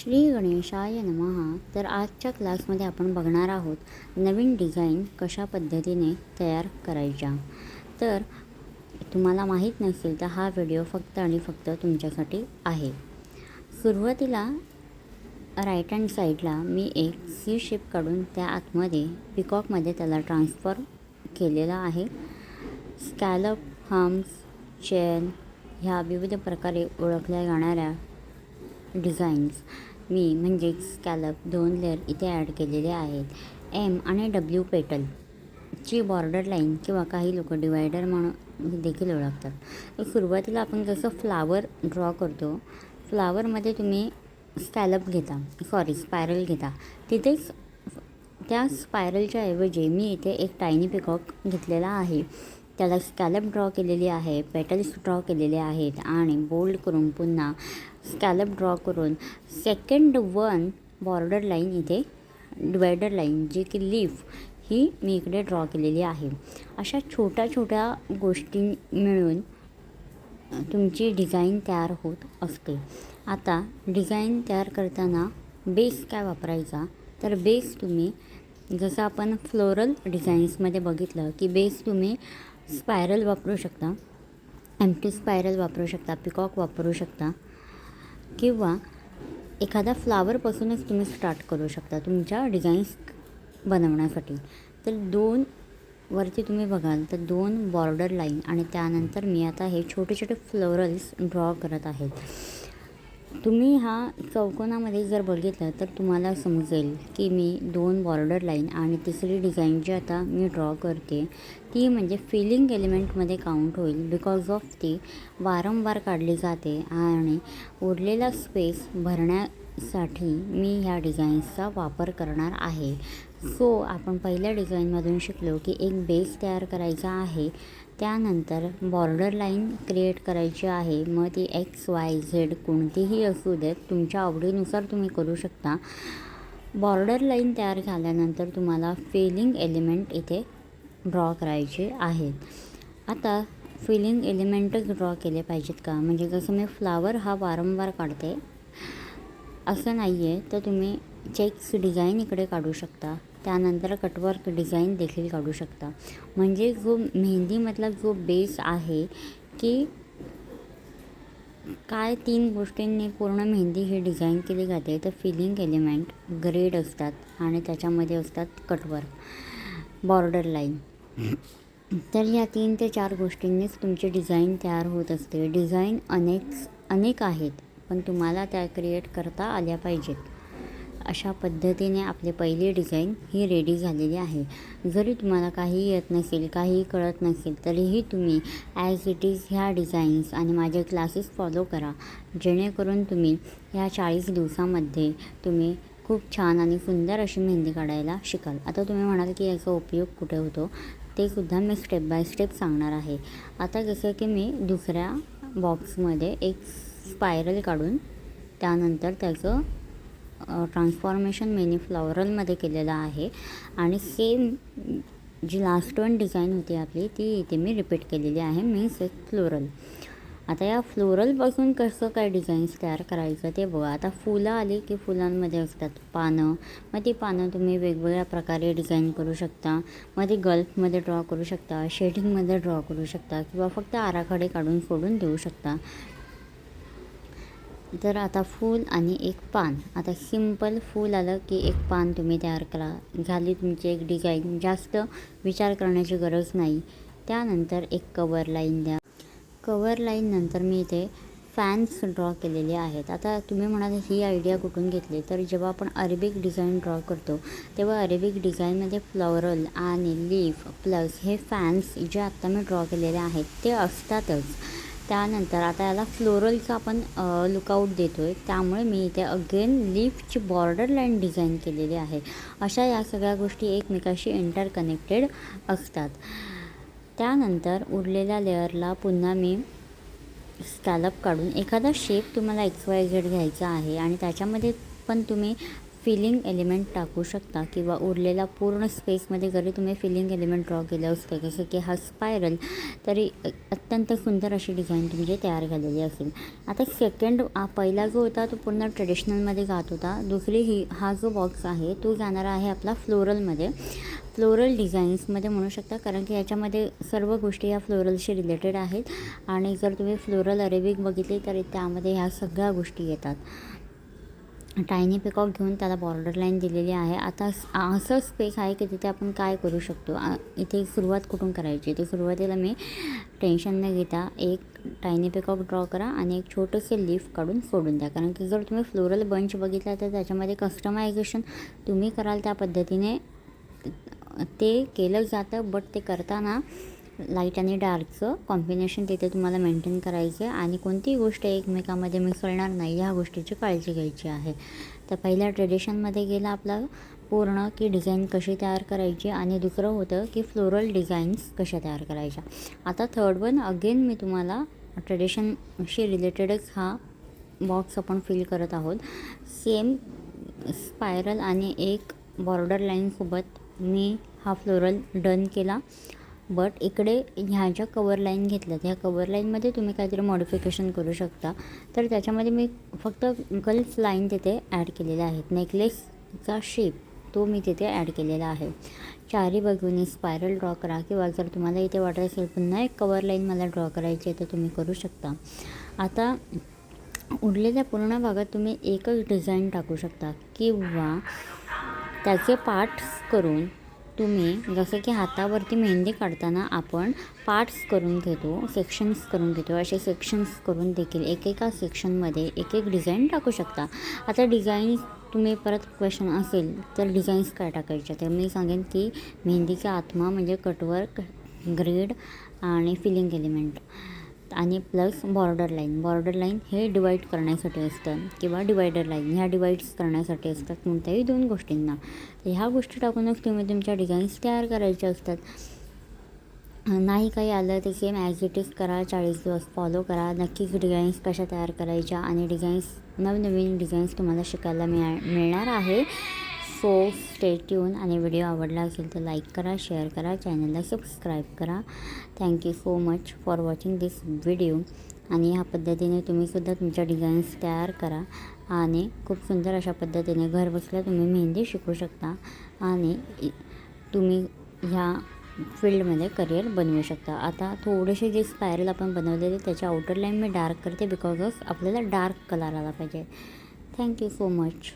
श्री गणेशाय नमहा तर आजच्या क्लासमध्ये आपण बघणार आहोत नवीन डिझाईन कशा पद्धतीने तयार करायच्या. तर तुम्हाला माहीत नसेल तर हा व्हिडिओ फक्त आणि फक्त तुमच्यासाठी आहे. सुरुवातीला राईट हँड साईडला मी एक सी शेप काढून त्या आतमध्ये पिकॉकमध्ये त्याला ट्रान्सफर केलेला आहे. स्कॅलप हम्स चेन ह्या विविध प्रकारे ओळखल्या जाणाऱ्या डिझाईन्स मी म्हणजेच स्कॅलप दोन लेअर इथे ॲड केलेले आहेत. एम आणि डब्ल्यू पेटलची बॉर्डर लाईन किंवा काही लोक डिवायडर म्हणून देखील ओळखतात. तर सुरुवातीला आपण जसं फ्लावर ड्रॉ करतो फ्लावरमध्ये तुम्ही स्कॅलप घेता सॉरी स्पायरल घेता. तिथेच त्या स्पायरलच्या ऐवजी मी इथे एक टायनी पिकॉक घेतलेला आहे. त्याला स्कॅलप ड्रॉ केलेली आहे पेटल्स ड्रॉ केलेले आहेत आणि बोल्ड करून पुन्हा स्कॅलप ड्रॉ करून सेकंड वन बॉर्डर लाईन इथे डिवायडर लाईन जी की लीफ ही मी इकडे ड्रॉ केलेली आहे. अशा छोट्या छोट्या गोष्टी मिळून तुमची डिझाईन तयार होत असते. आता डिझाईन तयार करताना बेस काय वापरायचा? तर बेस तुम्ही जसं आपण फ्लोरल डिझाईन्समध्ये बघितलं की बेस तुम्ही स्पायरल वापरू शकता. एम्प्टी स्पायरल वापरू शकता पिकॉक वापरू शकता. किंवा एखादा फ्लावरपासूनच तुम्ही स्टार्ट करू शकता तुमच्या डिझाईन्स बनवण्यासाठी. तर दोन वरती तुम्ही बघाल तर दोन बॉर्डर लाईन आणि त्यानंतर मी आता हे छोटे छोटे फ्लोरल्स ड्रॉ करत आहेत तुम्ही हा चौकोनामध्ये जर बघितलं तर तुम्हाला समजेल की मी दोन बॉर्डर लाईन आणि तिसरी डिझाईन जी आता मी ड्रॉ करते ती म्हणजे फिलिंग एलिमेंटमध्ये काउंट होईल बिकॉज ऑफ ती वारंवार काढली जाते आणि उरलेला स्पेस भरण्यासाठी मी ह्या डिझाईन्सचा वापर करणार आहे. सो आपण पहिल्या डिझाईनमधून शिकलो की एक बेस तयार करायचा आहे. त्यानंतर बॉर्डर लाईन क्रिएट करायची आहे. मग ती एक्स वाय झेड कोणतीही असू देत तुमच्या आवडीनुसार तुम्ही करू शकता. बॉर्डर लाईन तयार झाल्यानंतर तुम्हाला फिलिंग एलिमेंट इथे ड्रॉ करायचे आहेत. आता फिलिंग एलिमेंटच ड्रॉ केले पाहिजेत का? म्हणजे जसं मी फ्लावर हा वारंवार काढते असं नाही आहे तर तुम्ही चेक्स डिझाईन इकडे काढू शकता. त्यानंतर कटवर्क डिझाईन देखील काढू शकता. म्हणजे जो मेहंदीमधला जो बेस आहे की काय तीन गोष्टींनी पूर्ण मेहंदी ही डिझाईन केली जाते तर फिलिंग एलिमेंट ग्रेड असतात आणि त्याच्यामध्ये असतात कटवर्क बॉर्डर लाईन. तर या तीन ते चार गोष्टींनीच तुमची डिझाईन तयार होत असते. डिझाईन अनेक अनेक आहेत पण तुम्हाला त्या क्रिएट करता आल्या पाहिजेत. अशा पद्धतीने आपले पहिले डिझाईन ही रेडी झालेली आहे. जरी तुम्हाला काही येत नसेल काही कळत नसेल तरीही तुम्ही ॲज इट इज ह्या डिझाईन्स आणि माझे क्लासेस फॉलो करा. जेणेकरून तुम्ही ह्या चाळीस दिवसामध्ये तुम्ही खूप छान आणि सुंदर अशी मेहंदी काढायला शिकाल. आता तुम्ही म्हणाल की याचा उपयोग कुठे होतो? ते सुद्धा मी स्टेप बाय स्टेप सांगणार आहे. आता जसं की मी दुसऱ्या बॉक्समध्ये एक स्पायरल काढून त्यानंतर त्याचं ट्रान्सफॉर्मेशन मेनी फ्लॉवरलमध्ये केलेलं आहे. आणि सेम जी लास्ट वन डिझाईन होती आपली ती इथे मी रिपीट केलेली आहे. मीन्स एक फ्लोरल. आता या फ्लोरलपासून कसं काय डिझाईन्स तयार करायचं ते बघा. आता फुलं आली की फुलांमध्ये असतात पानं. मग ती पानं तुम्ही वेगवेगळ्या प्रकारे डिझाईन करू शकता. मग ती गल्फमध्ये ड्रॉ करू शकता शेडिंगमध्ये ड्रॉ करू शकता किंवा फक्त आराखडे काढून सोडून देऊ शकता. तर आता फूल आणि एक पान. आता सिंपल फूल आलं की एक पान तुम्ही तयार करा. झाली तुमची एक डिझाईन जास्त विचार करण्याची गरज नाही. त्यानंतर एक कवर लाईन द्या. कवर लाईन नंतर मी इथे फॅन्स ड्रॉ केलेले आहेत. आता तुम्ही म्हणाल ही आयडिया कुठून घेतली? तर जेव्हा आपण अरेबिक डिझाईन ड्रॉ करतो तेव्हा अरेबिक डिझाईनमध्ये फ्लॉरल आणि लीफ प्लस हे फॅन्स जे आत्ता मी ड्रॉ केलेले आहेत ते असतातच. त्यानंतर आता याला फ्लोरलचा आपण लुकआउट देतो आहे त्यामुळे मी इथे अगेन लीफची बॉर्डर लाईन डिझाईन केलेली आहे. अशा या सगळ्या गोष्टी एकमेकाशी इंटरकनेक्टेड असतात. त्यानंतर उरलेल्या लेअरला पुन्हा मी स्कॅलप काढून एखादा शेप तुम्हाला एक्स वाय झेड घ्यायचा आहे आणि त्याच्यामध्ये पण तुम्ही फिलिंग एलिमेंट टाकू शकता किंवा उरलेला पूर्ण स्पेसमध्ये जरी तुम्ही फिलिंग एलिमेंट ड्रॉ केलं असतं जसं की हा स्पायरल तरी अत्यंत सुंदर अशी डिझाईन तुमची तयार झालेली असेल. आता सेकंड पहिला जो होता तो पूर्ण ट्रेडिशनलमध्ये जात होता. दुसरी ही हा जो बॉक्स आहे तो जाणार आहे आपला फ्लोरलमध्ये फ्लोरल डिझाईन्समध्ये म्हणू शकता कारण की याच्यामध्ये सर्व गोष्टी या फ्लोरलशी रिलेटेड आहेत. आणि जर तुम्ही फ्लोरल अरेबिक बघितली तर त्यामध्ये ह्या सगळ्या गोष्टी येतात. टायनी पिकॉक घेऊन त्याला बॉर्डर लाईन दिलेली आहे. आता असं स्पेस आहे की तिथे आपण काय करू शकतो? इथे सुरुवात कुठून करायची? तर सुरुवातीला मी टेन्शन न घेता एक टायनी पिकॉक ड्रॉ करा आणि एक छोटंसं लीफ काढून सोडून द्या. कारण की जर तुम्ही फ्लोरल बंच बघितला तर त्याच्यामध्ये कस्टमायझेशन तुम्ही कराल त्या पद्धतीने. ते केलं जातं बट ते करताना लाइट आणि डार्कचं कॉम्बिनेशन तिथे तुम्हाला मेंटेन करायचं आहे आणि कोणतीही गोष्ट एकमेकामध्ये मिसळणार नाही ह्या गोष्टीची काळजी घ्यायची आहे. तर पहिल्या ट्रेडिशनमध्ये गेला आपला पूर्ण की डिझाईन कशी तयार करायची आणि दुसरं होतं की फ्लोरल डिझाईन्स कशा तयार करायच्या. आता थर्ड वन अगेन मी तुम्हाला ट्रेडिशनशी रिलेटेडच हा बॉक्स आपण फिल करत आहोत. सेम स्पायरल आणि एक बॉर्डर लाईनसोबत मी हा फ्लोरल डन केला. बट इकडे ह्या ज्या कवर लाईन घेतल्यात ह्या कवर लाईनमध्ये तुम्ही काहीतरी मॉडिफिकेशन करू शकता. तर त्याच्यामध्ये मी फक्त गल्फ लाईन तिथे ॲड केलेल्या आहेत. नेकलेसचा शेप तो मी तिथे ॲड केलेला आहे. चारी बाजूनी स्पायरल ड्रॉ करा किंवा जर तुम्हाला इथे वाटत असेल पुन्हा एक कवर लाईन मला ड्रॉ करायची आहे तर तुम्ही करू शकता. आता उरलेल्या पूर्ण भागात तुम्ही एकच डिझाईन टाकू शकता किंवा त्याचे पार्ट्स करून तुम्ही जसं की हातावरती मेहंदी काढताना आपण पार्ट्स करून घेतो सेक्शन्स करून घेतो. असे सेक्शन्स करून देखील एकेका सेक्शनमध्ये एक एक डिझाईन टाकू शकता. आता डिझाईन तुम्ही परत क्वेश्चन असेल तर डिझाईन्स काय टाकायच्या? तर मी सांगेन की मेहंदीचा आत्मा म्हणजे कटवर्क ग्रेड आणि फिलिंग एलिमेंट आणि plus border line border line हे डिवाईड करण्यासाठी असतं किंवा डिवायडर लाईन ह्या डिवाईड्स करण्यासाठी असतात कोणत्याही दोन गोष्टींना. तर ह्या गोष्टी टाकूनच तुम्ही तुमच्या डिझाईन्स तयार करायच्या असतात नाही काही आलं ते सेम ॲज इट इज करा चाळीस दिवस फॉलो करा. नक्कीच डिझाईन्स कशा तयार करायच्या आणि डिझाईन्स नवनवीन डिझाईन्स तुम्हाला शिकायला मिळा मिळणार आहे. सो स्टे ट्यून आणि व्हिडिओ आवडला असेल तर लाईक करा शेअर करा चॅनलला सबस्क्राईब करा. Thank you so much for watching this video आणि ह्या पद्धतीने तुम्हीसुद्धा तुमच्या डिझाईन्स तयार करा. आणि खूप सुंदर अशा पद्धतीने घर बसल्या तुम्ही मेहंदी शिकू शकता. आणि तुम्ही ह्या फील्डमध्ये करिअर बनवू शकता. आता थोडेसे जे स्पायरल आपण बनवलेले त्याच्या आउटर लाईन मी डार्क करते बिकॉज ऑफ आपल्याला डार्क कलर आला पाहिजे. Thank you so much